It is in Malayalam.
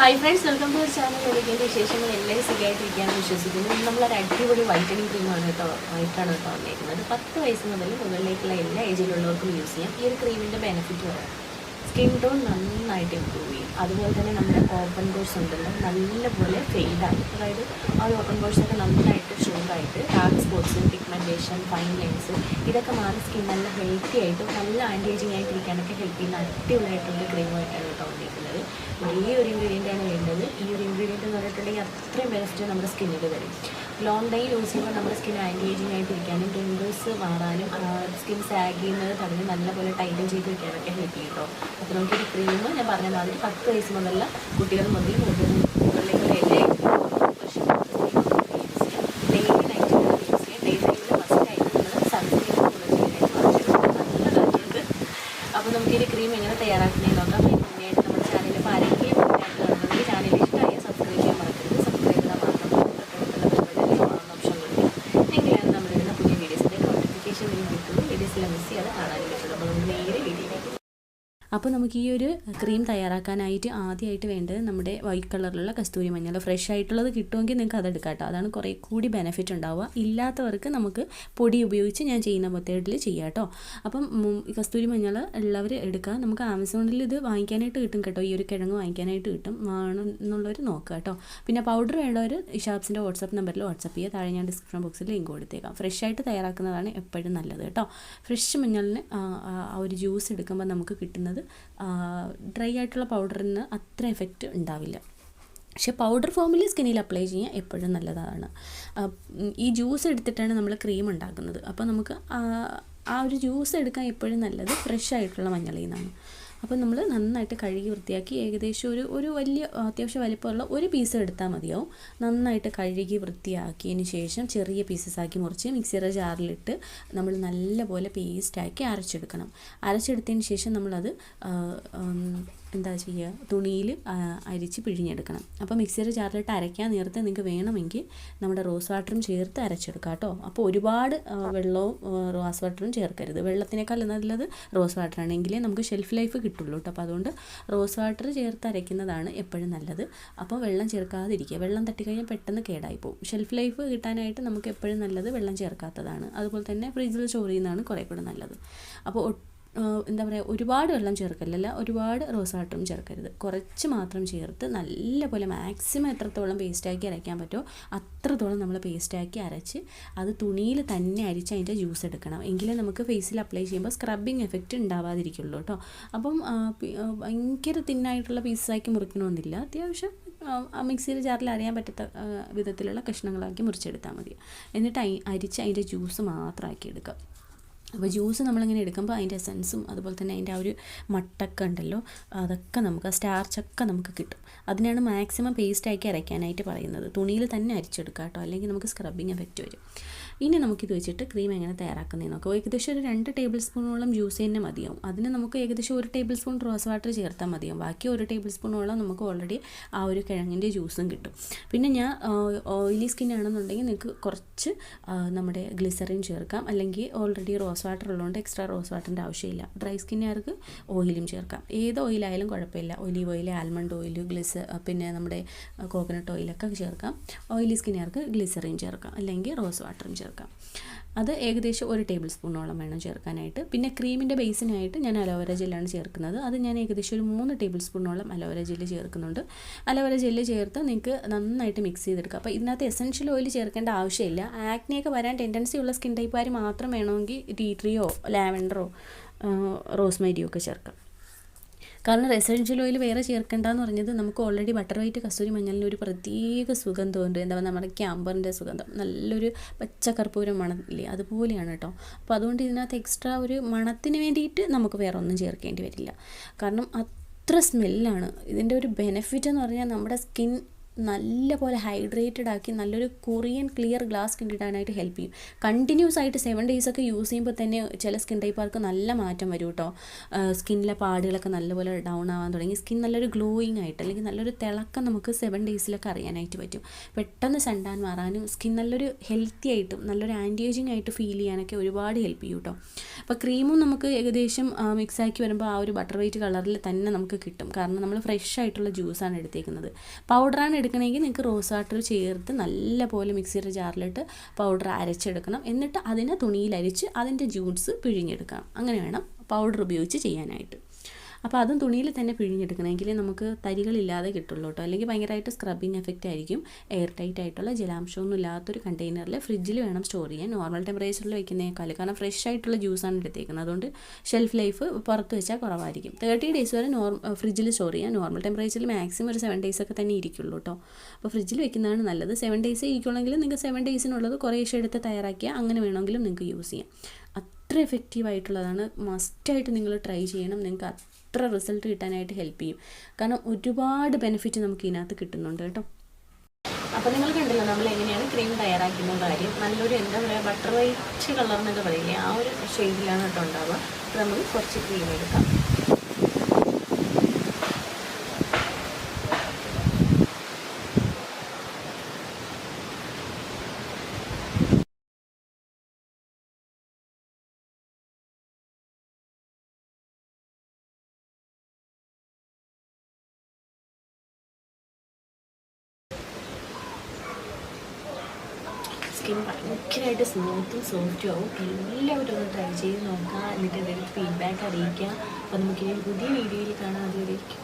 Hi friends welcome to channel ഒരിക്കലും വിശേഷങ്ങൾ എല്ലാവരും സുഖമായിട്ടിരിക്കാൻ വിശ്വസിക്കുന്നു. നമ്മളൊരു അടിപൊളി വൈറ്റനിങ് ക്രീമാണ് കേട്ടോ ആയിട്ടാണ് കേട്ടോ വന്നിരിക്കുന്നത്. പത്ത് വയസ്സ് മുതൽ മുകളിലേക്കുള്ള എല്ലാ ഏജിലുള്ളവർക്കും യൂസ് ചെയ്യാം. ഈ ഒരു ക്രീമിന്റെ ബെനിഫിറ്റ് പറയാം സ്കിൻ ടോൺ നന്നായിട്ട് ഇമ്പ്രൂവ് ചെയ്യും. അതുപോലെ തന്നെ നമ്മുടെ ഓപ്പൺ ബോഴ്സ് ഉണ്ടല്ലോ നല്ലപോലെ ഫെയ്ഡാകും അതായത് ആ ഒരു ഓപ്പൺ കോഴ്സൊക്കെ നന്നായിട്ട് ഷുഗറായിട്ട് dark spots pigmentation fine lines ഇതൊക്കെ മാറി സ്കിൻ നല്ല ഹെൽത്തി ആയിട്ടും നല്ല ആന്റി ഏജിങ് ആയിട്ടിരിക്കാനൊക്കെ ഹെൽപ്പ് ചെയ്യുന്ന അടിപൊളിയായിട്ടുള്ള ക്രീമായിട്ടാണ് കേട്ടോ വന്നിരിക്കുന്നത്. ഈ ഒരു ഇൻഗ്രീഡിയന്റാണ് വേണ്ടത്. ഈ ഒരു ഇൻഗ്രീഡിയന്റ് എന്ന് പറഞ്ഞിട്ടുണ്ടെങ്കിൽ അത്രയും ബെസ്റ്റ് നമ്മുടെ സ്കിന്നിൽ വരും. ലോങ് ടൈം യൂസ് ചെയ്യുമ്പോൾ നമ്മുടെ സ്കിൻ ആന്റി ഏജിങ് ആയിട്ടിരിക്കാനും പിമ്പിൾസ് മാറാനും സ്കിൻ സാഗ് ചെയ്യുന്നത് തടഞ്ഞ് നല്ലപോലെ ടൈറ്റൻ ചെയ്ത് വെക്കാനൊക്കെ ഹെൽപ്പ് ചെയ്യും കേട്ടോ അപ്പോൾ നമുക്കൊരു ക്രീം ഞാൻ പറഞ്ഞ മാതിരി പത്ത് വയസ്സ് മുതലുള്ള കുട്ടികൾ മുതൽ മുതൽ മുകളിലേക്കുള്ള എല്ലാ ഡെയിലി നൈറ്റ് യൂസ് ചെയ്യാം ഡേ ടൈമിൽ ഫസ്റ്റ് ആയിട്ട് നമ്മൾ സൺസ്ക്രീൻ നല്ല കാര്യമുണ്ട് അപ്പോൾ നമുക്ക് ഈ ക്രീം എങ്ങനെ തയ്യാറാക്കുന്നതെന്ന് നോക്കാം അതിന് മുന്നേയായിട്ട് നമ്മുടെ ചാനലിൽ ഇപ്പോൾ ആരെങ്കിലും കാണുന്നുണ്ടെങ്കിൽ ചാനൽ ഇഷ്ടമായ സബ്സ്ക്രൈബ് ചെയ്യാൻ മറക്കരുത് സബ്സ്ക്രൈബ് ചെയ്താൽ മാത്രം ഓപ്ഷൻ കൊടുക്കുക എങ്കിലാണ് നമ്മളിടുന്ന പുതിയ വീഡിയോസിന്റെ നോട്ടിഫിക്കേഷൻ നിങ്ങൾക്ക് കിട്ടുള്ളൂ വീഡിയോസിലെ മിസ് ചെയ്യാതെ കാണാനും കിട്ടുള്ളൂ അപ്പോൾ നമുക്ക് നേരെ വീഡിയോയിലേക്ക് അപ്പോൾ നമുക്ക് ഈ ഒരു ക്രീം തയ്യാറാക്കാനായിട്ട് ആദ്യമായിട്ട് വേണ്ടത് നമ്മുടെ വൈറ്റ് കളറിലുള്ള കസ്തൂരി മഞ്ഞൾ. ഫ്രഷ് ആയിട്ടുള്ളത് കിട്ടുമെങ്കിൽ നിങ്ങൾക്ക് അത് എടുക്കാം കേട്ടോ. അതാണ് കുറേ കൂടി ബെനിഫിറ്റ് ഉണ്ടാവുക. ഇല്ലാത്തവർക്ക് നമുക്ക് പൊടി ഉപയോഗിച്ച് ഞാൻ ചെയ്യുന്ന മെത്തേഡിൽ ചെയ്യാം കേട്ടോ. അപ്പം കസ്തൂരി മഞ്ഞൾ ഉള്ളവർ എടുക്കുക നമുക്ക് ആമസോണിൽ ഇത് വാങ്ങിക്കാനായിട്ട് കിട്ടും കേട്ടോ. ഈ ഒരു കിഴങ്ങ് വാങ്ങിക്കാനായിട്ട് കിട്ടും. വേണമെന്നുള്ളവർ നോക്കുക കേട്ടോ. പിന്നെ പൗഡർ വേണ്ടവർ ഷാപ്സിന്റെ വാട്സപ്പ് നമ്പറിൽ വാട്സപ്പ് ചെയ്യുക താഴെ ഞാൻ ഡിസ്ക്രിപ്ഷൻ ബോക്സിൽ ലിങ്ക് കൊടുത്തേക്കാം. ഫ്രഷ് ആയിട്ട് തയ്യാറാക്കുന്നതാണ് എപ്പോഴും നല്ലത് കേട്ടോ. ഫ്രഷ് മഞ്ഞളിന് ആ ഒരു ജ്യൂസ് എടുക്കുമ്പോൾ നമുക്ക് കിട്ടുന്നത് ഡ്രൈ ആയിട്ടുള്ള പൗഡറിന് അത്ര എഫക്റ്റ് ഉണ്ടാവില്ല. പക്ഷേ പൗഡർ ഫോമിൽ സ്കിന്നിൽ അപ്ലൈ ചെയ്യാൻ എപ്പോഴും നല്ലതാണ്. ഈ ജ്യൂസ് എടുത്തിട്ടാണ് നമ്മൾ ക്രീം ഉണ്ടാക്കുന്നത്. അപ്പോൾ നമുക്ക് ആ ഒരു ജ്യൂസ് എടുക്കാൻ എപ്പോഴും നല്ലത് ഫ്രഷ് ആയിട്ടുള്ള മഞ്ഞളിൽ നിന്നാണ്. അപ്പോൾ നമ്മൾ നന്നായിട്ട് കഴുകി വൃത്തിയാക്കി ഏകദേശം ഒരു ഒരു വലിയ അത്യാവശ്യം വലിപ്പമുള്ള ഒരു പീസ് എടുത്താൽ മതിയാവും. നന്നായിട്ട് കഴുകി വൃത്തിയാക്കിയതിന് ശേഷം ചെറിയ പീസസ് ആക്കി മുറിച്ച് മിക്സിയുടെ ജാറിലിട്ട് നമ്മൾ നല്ലപോലെ പേസ്റ്റാക്കി അരച്ചെടുക്കണം. അരച്ചെടുത്തതിന് ശേഷം നമ്മളത് എന്താ ചെയ്യുക? തുണിയിൽ അരിച്ച് പിഴിഞ്ഞെടുക്കണം. അപ്പോൾ മിക്സിയുടെ ജാറിലിട്ട് അരയ്ക്കാൻ നേരത്തെ നിങ്ങൾക്ക് വേണമെങ്കിൽ നമ്മുടെ റോസ് വാട്ടറും ചേർത്ത് അരച്ചെടുക്കാം കേട്ടോ. അപ്പോൾ ഒരുപാട് വെള്ളവും റോസ് വാട്ടറും ചേർക്കരുത്. വെള്ളത്തിനേക്കാൾ നല്ലത് റോസ് വാട്ടർ ആണെങ്കിലേ നമുക്ക് ഷെൽഫ് ലൈഫ് കിട്ടുള്ളൂ കേട്ടോ. അപ്പോൾ അതുകൊണ്ട് റോസ് വാട്ടർ ചേർത്ത് അരയ്ക്കുന്നതാണ് എപ്പോഴും നല്ലത്. അപ്പോൾ വെള്ളം ചേർക്കാതിരിക്കുക. വെള്ളം തട്ടിക്കഴിഞ്ഞാൽ പെട്ടെന്ന് കേടായി പോകും. ഷെൽഫ് ലൈഫ് കിട്ടാനായിട്ട് നമുക്ക് എപ്പോഴും നല്ലത് വെള്ളം ചേർക്കാത്തതാണ്. അതുപോലെ തന്നെ ഫ്രിഡ്ജിൽ സ്റ്റോർ ചെയ്യുന്നതാണ് കുറേ കൂടെ നല്ലത്. അപ്പോൾ എന്താ പറയുക ഒരുപാട് വെള്ളം ചേർക്കലല്ല. ഒരുപാട് റോസ് വാട്ടറും ചേർക്കരുത്. കുറച്ച് മാത്രം ചേർത്ത് നല്ലപോലെ മാക്സിമം എത്രത്തോളം പേസ്റ്റാക്കി അരയ്ക്കാൻ പറ്റുമോ അത്രത്തോളം നമ്മൾ പേസ്റ്റാക്കി അരച്ച് അത് തുണിയിൽ തന്നെ അരിച്ച് അതിന്റെ ജ്യൂസ് എടുക്കണം. എങ്കിലേ നമുക്ക് ഫേസിൽ അപ്ലൈ ചെയ്യുമ്പോൾ സ്ക്രബിങ് എഫക്റ്റ് ഉണ്ടാവാതിരിക്കുള്ളൂ കേട്ടോ. അപ്പം ഭയങ്കര തിന്നായിട്ടുള്ള പീസാക്കി മുറിക്കണമെന്നില്ല. അത്യാവശ്യം മിക്സിയിൽ ജാറിൽ അറിയാൻ പറ്റാത്ത വിധത്തിലുള്ള കഷ്ണങ്ങളാക്കി മുറിച്ചെടുത്താൽ മതി. എന്നിട്ട് അരിച്ച് അതിന്റെ ജ്യൂസ് മാത്രമാക്കി എടുക്കുക. അപ്പോൾ ജ്യൂസ് നമ്മളിങ്ങനെ എടുക്കുമ്പോൾ അതിന്റെ എസൻസും അതുപോലെ തന്നെ അതിന്റെ ആ ഒരു മട്ടൊക്കെ ഉണ്ടല്ലോ അതൊക്കെ നമുക്ക് സ്റ്റാർച്ചൊക്കെ നമുക്ക് കിട്ടും. അതിനാണ് മാക്സിമം പേസ്റ്റാക്കി അരയ്ക്കാനായിട്ട് പറയുന്നത്. തുണിയിൽ തന്നെ അരിച്ചെടുക്കുക കേട്ടോ അല്ലെങ്കിൽ നമുക്ക് സ്ക്രബിങ് എഫക്റ്റ് വരും. ഇനി നമുക്കിത് വെച്ചിട്ട് ക്രീം എങ്ങനെ തയ്യാറാക്കുന്നതെന്ന് നോക്കാം. ഏകദേശം ഒരു രണ്ട് ടേബിൾ സ്പൂണോളം ജ്യൂസ് തന്നെ മതിയാവും. അതിന് നമുക്ക് ഏകദേശം ഒരു ടേബിൾ സ്പൂൺ റോസ് വാട്ടർ ചേർത്താൽ മതിയാവും. ബാക്കി ഒരു ടേബിൾ സ്പൂണോളം നമുക്ക് ഓൾറെഡി ആ ഒരു കിഴങ്ങിന്റെ ജ്യൂസും കിട്ടും. പിന്നെ ഞാൻ ഓയിലി സ്കിൻ ആണെന്നുണ്ടെങ്കിൽ നിങ്ങൾക്ക് കുറച്ച് നമ്മുടെ ഗ്ലിസറിൻ ചേർക്കാം. അല്ലെങ്കിൽ ഓൾറെഡി റോസ് വാട്ടർ ഉള്ളതുകൊണ്ട് എക്സ്ട്രാ റോസ് വാട്ടറിന്റെ ആവശ്യമില്ല. ഡ്രൈ സ്കിന്നുകാർക്ക് ഓയിലും ചേർക്കാം. ഏത് ഓയിലായാലും കുഴപ്പമില്ല. ഒലീവ് ഓയിൽ ആൽമണ്ട് ഓയിൽ ഗ്ലിസ് പിന്നെ നമ്മുടെ കോക്കനട്ട് ഓയിലൊക്കെ ചേർക്കാം. ഓയിലി സ്കിന്നുകാർക്ക് ഗ്ലിസറിൻ ചേർക്കാം. അല്ലെങ്കിൽ റോസ് വാട്ടറും ചേർക്കാം. അത് ഏകദേശം ഒരു ടേബിൾ സ്പൂണോളം വേണം ചേർക്കാനായിട്ട്. പിന്നെ ക്രീമിന്റെ ബേസിനായിട്ട് ഞാൻ അലോവേര ജെല്ലാണ് ചേർക്കുന്നത്. അത് ഞാൻ ഏകദേശം ഒരു മൂന്ന് ടേബിൾ സ്പൂണോളം അലോവേര ജെല്ല് ചേർക്കുന്നുണ്ട്. അലോവേര ജെല്ല് ചേർത്ത് നിങ്ങൾക്ക് നന്നായിട്ട് മിക്സ് ചെയ്തെടുക്കുക അപ്പോൾ ഇതിനകത്ത് എസൻഷ്യൽ ഓയിൽ ചേർക്കേണ്ട ആവശ്യമില്ല. ആക്നെയൊക്കെ വരാൻ ടെൻഡൻസി ഉള്ള സ്കിൻ ടൈപ്പുകാർ മാത്രം വേണമെങ്കിൽ ടീ ലാവൻഡറോ റോസ്മേരിയോ ഒക്കെ ചേർക്കാം. കാരണം റെസിഡൻഷ്യൽ ഓയിൽ വേറെ ചേർക്കേണ്ടതെന്ന് പറഞ്ഞത് നമുക്ക് ഓൾറെഡി ബട്ടർ വൈറ്റ് കസ്തൂരി മഞ്ഞളിന് ഒരു പ്രത്യേക സുഗന്ധമുണ്ട് എന്താ പറയുക നമ്മുടെ ക്യാമ്പറിന്റെ സുഗന്ധം നല്ലൊരു പച്ചക്കർപ്പൂരം മണമില്ലേ അതുപോലെയാണ് കേട്ടോ. അപ്പോൾ അതുകൊണ്ട് ഇതിനകത്ത് എക്സ്ട്രാ ഒരു മണത്തിന് വേണ്ടിയിട്ട് നമുക്ക് വേറെ ഒന്നും ചേർക്കേണ്ടി വരില്ല. കാരണം അത്ര സ്മെല്ലാണ് ഇതിന്റെ ഒരു ബെനിഫിറ്റ് എന്ന് പറഞ്ഞാൽ നമ്മുടെ സ്കിൻ നല്ലപോലെ ഹൈഡ്രേറ്റഡ് ആക്കി നല്ലൊരു കൊറിയൻ ക്ലിയർ ഗ്ലാസ് സ്കിൻ കിട്ടാനായിട്ട് ഹെൽപ്പ് ചെയ്യും. കണ്ടിന്യൂസ് ആയിട്ട് സെവൻ ഡേയ്സ് ഒക്കെ യൂസ് ചെയ്യുമ്പോൾ തന്നെ ചില സ്കിൻ ടൈപ്പുകാർക്ക് നല്ല മാറ്റം വരും കേട്ടോ സ്കിന്നിലെ പാടുകളൊക്കെ നല്ലപോലെ ഡൗൺ ആവാൻ തുടങ്ങി. സ്കിൻ നല്ലൊരു ഗ്ലോയിങ് ആയിട്ട് അല്ലെങ്കിൽ നല്ലൊരു തിളക്കം നമുക്ക് സെവൻ ഡേയ്സിലൊക്കെ അറിയാനായിട്ട് പറ്റും. പെട്ടെന്ന് സണ്ടാൻ മാറാനും സ്കിൻ നല്ലൊരു ഹെൽത്തി ആയിട്ടും നല്ലൊരു ആന്റി ഏജിങ് ആയിട്ട് ഫീൽ ചെയ്യാനൊക്കെ ഒരുപാട് ഹെൽപ്പ് ചെയ്യും കേട്ടോ അപ്പോൾ ക്രീമും നമുക്ക് ഏകദേശം മിക്സ് ആക്കി വരുമ്പോൾ ആ ഒരു ബട്ടർ വൈറ്റ് കളറിൽ തന്നെ നമുക്ക് കിട്ടും. കാരണം നമ്മൾ ഫ്രഷ് ആയിട്ടുള്ള ജ്യൂസാണ് എടുത്തേക്കുന്നത്. പൗഡറാണ് എടുക്കണമെങ്കിൽ നിങ്ങൾക്ക് റോസ് വാട്ടർ ചേർത്ത് നല്ലപോലെ മിക്സിയുടെ ജാറിലിട്ട് പൗഡർ അരച്ചെടുക്കണം. എന്നിട്ട് അതിനെ തുണിയിൽ അരിച്ച് അതിന്റെ ജ്യൂസ് പിഴിഞ്ഞെടുക്കണം. അങ്ങനെ വേണം പൗഡർ ഉപയോഗിച്ച് ചെയ്യാനായിട്ട്. അപ്പോൾ അതും തുണിയിൽ തന്നെ പിഴിഞ്ഞെടുക്കണമെങ്കിൽ നമുക്ക് തരികളില്ലാതെ കിട്ടുള്ളൂ കേട്ടോ. അല്ലെങ്കിൽ ഭയങ്കരമായിട്ട് സ്ക്രബിങ് എഫക്റ്റ് ആയിരിക്കും. എയർ ടൈറ്റ് ആയിട്ടുള്ള ജലാംശമൊന്നും ഇല്ലാത്തൊരു കണ്ടെയ്നറിൽ ഫ്രിഡ്ജിൽ വേണം സ്റ്റോർ ചെയ്യാൻ. നോർമൽ ടെമ്പറേച്ചറിൽ വെക്കുന്നേക്കാൾ കാരണം ഫ്രഷ് ആയിട്ടുള്ള ജ്യൂസാണ് എടുത്തേക്കുന്നത്. അതുകൊണ്ട് ഷെൽഫ് ലൈഫ് പുറത്ത് വെച്ചാൽ കുറവായിരിക്കും. തേർട്ടി ഡേയ്സ് വരെ നോർ ഫ്രിഡ്ജിൽ സ്റ്റോർ ചെയ്യാം. നോർമൽ ടെമ്പറേച്ചറിൽ മാക്സിമം ഒരു സെവൻ ഡേയ്സ് ഒക്കെ തന്നെ ഇരിക്കുള്ളൂ കേട്ടോ. അപ്പോൾ ഫ്രിഡ്ജിൽ വെക്കുന്നതാണ് നല്ലത്. സെവൻ ഡേയ്സ് ഇരിക്കുള്ളെങ്കിൽ നിങ്ങൾക്ക് സെവൻ ഡേയ്സിനുള്ളത് കുറേശ്ശെ എടുത്ത് തയ്യാറാക്കിയാൽ അങ്ങനെ വേണമെങ്കിലും നിങ്ങൾക്ക് യൂസ് ചെയ്യാം. അത്ര എഫക്റ്റീവ് ആയിട്ടുള്ളതാണ് മസ്റ്റായിട്ട് നിങ്ങൾ ട്രൈ ചെയ്യണം. നിങ്ങൾക്ക് അത്ര റിസൾട്ട് കിട്ടാനായിട്ട് ഹെൽപ്പ് ചെയ്യും. കാരണം ഒരുപാട് ബെനിഫിറ്റ് നമുക്ക് ഇതിനകത്ത് കിട്ടുന്നുണ്ട് കേട്ടോ. അപ്പോൾ നിങ്ങൾ കണ്ടല്ലോ നമ്മൾ എങ്ങനെയാണ് ക്രീം തയ്യാറാക്കുന്ന കാര്യം? നല്ലൊരു എന്താ പറയുക ബട്ടർ വൈറ്റ് കളർ എന്നൊക്കെ പറയില്ലേ? ആ ഒരു ഷെയ്ഡിലാണ് കേട്ടോ ഉണ്ടാവുക. അപ്പോൾ നമുക്ക് കുറച്ച് ക്രീം എടുക്കാം. സ്കിൻ ഭയങ്കരമായിട്ട് സ്മൂത്തും സോഫ്റ്റും ആവും. എല്ലാവരും ഒന്ന് ട്രൈ ചെയ്ത് നോക്കുക. എന്നിട്ട് എന്തെങ്കിലും ഫീഡ്ബാക്ക് അറിയിക്കുക. അപ്പോൾ നമുക്ക് ഇനി പുതിയ വീഡിയോയിൽ കാണാം. അതുവരേക്കും.